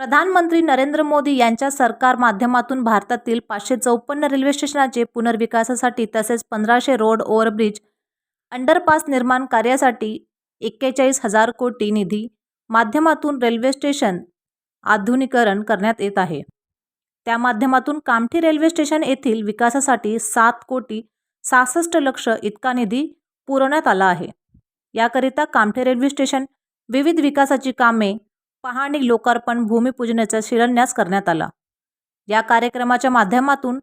प्रधानमंत्री नरेंद्र मोदी यांच्या सरकार माध्यमातून भारतातील पाचशे चौपन्न रेल्वे स्टेशनाचे पुनर्विकासासाठी तसेच पंधराशे रोड ओव्हरब्रिज अंडरपास निर्माण कार्यासाठी एक्केचाळीस हजार कोटी निधी माध्यमातून रेल्वे स्टेशन आधुनिकीकरण करण्यात येत आहे. त्या माध्यमातून कामठी रेल्वे स्टेशन येथील विकासासाठी सात कोटी सहासष्ट लक्ष इतका निधी पुरवण्यात आला आहे. याकरिता कामठी रेल्वे स्टेशन विविध विकासाची कामे पाहणी लोकार्पण भूमिपूजनाचा शिलान्यास करण्यात आला. या कार्यक्रमाच्या माध्यमातून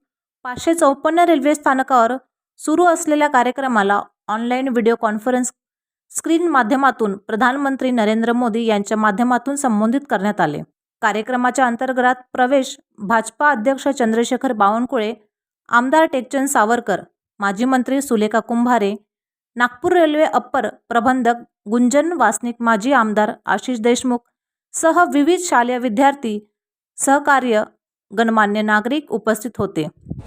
पाचशे चौपन्न रेल्वे स्थानकावर सुरू असलेल्या कार्यक्रमाला ऑनलाईन व्हिडिओ कॉन्फरन्स स्क्रीन माध्यमातून प्रधानमंत्री नरेंद्र मोदी यांच्या माध्यमातून संबोधित करण्यात आले. कार्यक्रमाच्या अंतर्गत प्रवेश भाजपा अध्यक्ष चंद्रशेखर बावनकुळे आमदार टेकचंद सावरकर माजी मंत्री सुलेखा कुंभारे नागपूर रेल्वे अप्पर प्रबंधक गुंजन वासनिक माजी आमदार आशिष देशमुख सह विविध शालेय विद्यार्थी सहकार्य गणमान्य नागरिक उपस्थित होते.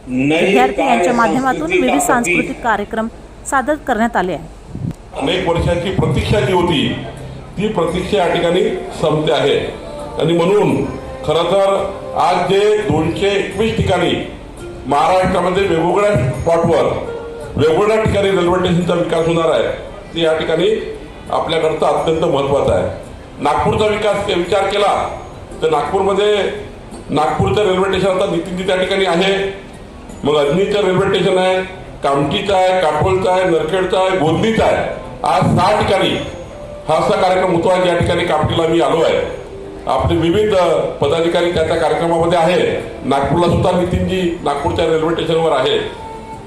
विद्यार्थी यांच्या माध्यमातून विविध सांस्कृतिक कार्यक्रम सादर करण्यात आले आहे अनेक वर्षांची प्रतीक्षा जी होती ती प्रतीक्षा या ठिकाणी संपते आहे. आणि म्हणून खरं तर आज जे दोनशे एकवीस ठिकाणी महाराष्ट्रामध्ये वेगवेगळ्या स्पॉटवर वेगवेगळ्या ठिकाणी रेल्वे स्टेशनचा विकास होणार आहे ते या ठिकाणी आपल्याकरता अत्यंत महत्वाचं आहे. नागपूरचा विकास विचार केला तर नागपूरमध्ये नागपूरचं रेल्वे स्टेशन आता नितीनजी त्या ठिकाणी आहे. मग अजनीचं रेल्वे स्टेशन आहे कामठीचं आहे काटोलचं आहे नरखेडचं आहे गोंदीचं आहे. आज सहा ठिकाणी हा असा कार्यक्रम होतो आहे ज्या ठिकाणी कामठीला मी आलो आहे. आपले विविध पदाधिकारी त्या त्या कार्यक्रमामध्ये आहे नागपूरला सुद्धा नितीनजी नागपूरच्या रेल्वे स्टेशनवर आहे.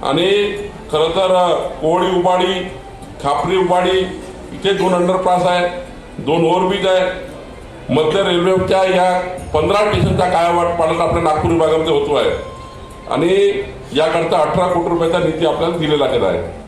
आणि खरं तर कोळी उबाडी खापरी उबाडी इथे दोन अंडरपास आहेत. दोन ओव्हरब्रिज आहे. मधल्या रेल्वेच्या या पंधरा स्टेशनचा कायावाट पाडत आपल्या नागपूर विभागामध्ये होतो आहे. आणि याकरता अठरा कोटी रुपयाचा निधी आपल्याला दिलेला गेला आहे.